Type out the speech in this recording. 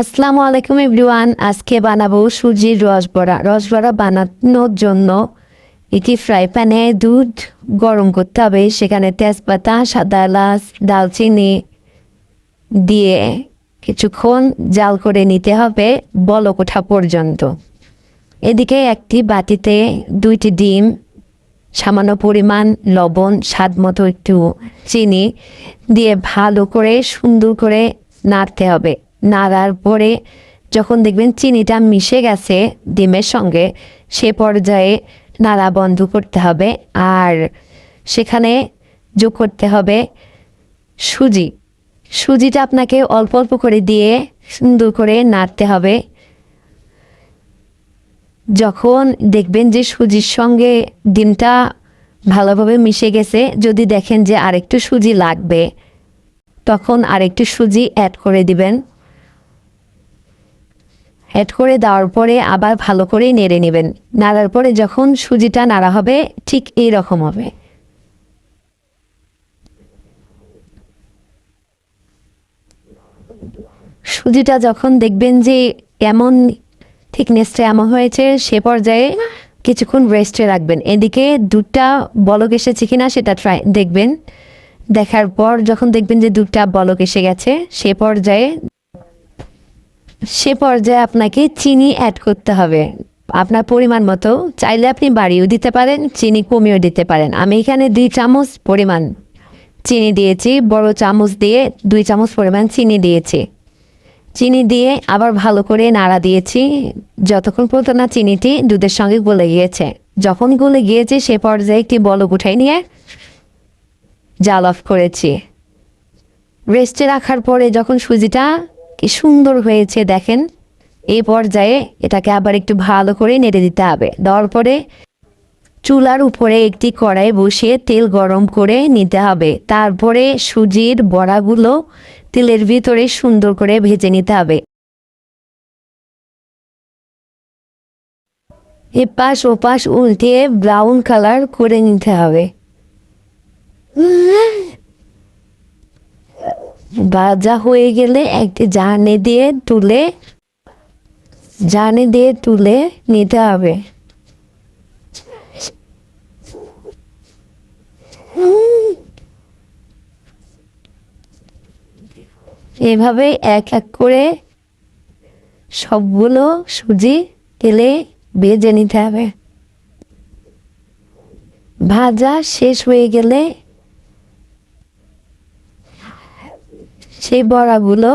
আসসালামু আলাইকুম এভরিওয়ান, আজকে বানাবো সুজির রসবড়া। রসবড়া বানানোর জন্য এটি ফ্রাই প্যানে দুধ গরম করতে হবে। সেখানে তেজপাতা, সাদা এলাচ দালচিনি দিয়ে কিছুক্ষণ জাল করে নিতে হবে বলক ওঠা পর্যন্ত। এদিকে একটি বাটিতে দুইটি ডিম, সামান্য পরিমাণ লবণ, স্বাদ মতো একটু চিনি দিয়ে ভালো করে সুন্দর করে নাড়তে হবে। নাড়ার পরে যখন দেখবেন চিনিটা মিশে গেছে ডিমের সঙ্গে, সে পর্যায়ে নাড়া বন্ধ করতে হবে আর সেখানে যোগ করতে হবে সুজি। সুজিটা আপনাকে অল্প অল্প করে দিয়ে সুন্দর করে নাড়তে হবে। যখন দেখবেন যে সুজির সঙ্গে ডিমটা ভালোভাবে মিশে গেছে, যদি দেখেন যে আরেকটু সুজি লাগবে, তখন আরেকটু সুজি অ্যাড করে দিবেন। অ্যাড করে দেওয়ার পরে আবার ভালো করে নেড়ে নেবেন। নাড়ার পরে যখন সুজিটা নাড়া হবে, ঠিক এই রকম হবে। সুজিটা যখন দেখবেন যে এমন থিকনেসটা এমন হয়েছে, সে পর্যায়ে কিছুক্ষণ রেস্টে রাখবেন। এদিকে দুধটা বলক এসেছে কিনা সেটা ট্রাই দেখবেন। দেখার পর যখন দেখবেন যে দুধটা বলক এসে গেছে, সে পর্যায়ে সে পর্যায়ে আপনাকে চিনি অ্যাড করতে হবে। আপনার পরিমাণ মতো। চাইলে আপনি বাড়িয়েও দিতে পারেন, চিনি কমিয়েও দিতে পারেন। আমি এখানে দুই চামচ পরিমাণ চিনি দিয়েছি। বড় চামচ দিয়ে দুই চামচ পরিমাণ চিনি দিয়েছি। চিনি দিয়ে আবার ভালো করে নাড়া দিয়েছি। যতক্ষণ পর্যন্ত না চিনিটি দুধের সঙ্গে গলে গিয়েছে। যখন গলে গিয়েছে, সে পর্যায়ে একটি বলক উঠাই নিয়ে জাল অফ করেছি। রেস্টে রাখার পরে যখন সুজিটা কি সুন্দর হয়েছে দেখেন। এই পর্যায়ে এটাকে আবার একটু ভালো করে নেড়ে দিতে হবে। দেওয়ার পরে চুলার উপরে একটি কড়াই বসিয়ে তেল গরম করে নিতে হবে। তারপরে সুজির বড়াগুলো তেলের ভিতরে সুন্দর করে ভেজে নিতে হবে। এপাশ ওপাশ উল্টে ব্রাউন কালার করে নিতে হবে। ভাজা হয়ে গেলে একটি জানে দিয়ে তুলে জানে দিয়ে তুলে নিতে হবে। এভাবে এক এক করে সবগুলো সুজি তেলে ভেজে নিতে হবে। ভাজা শেষ হয়ে গেলে সেই বড়াগুলো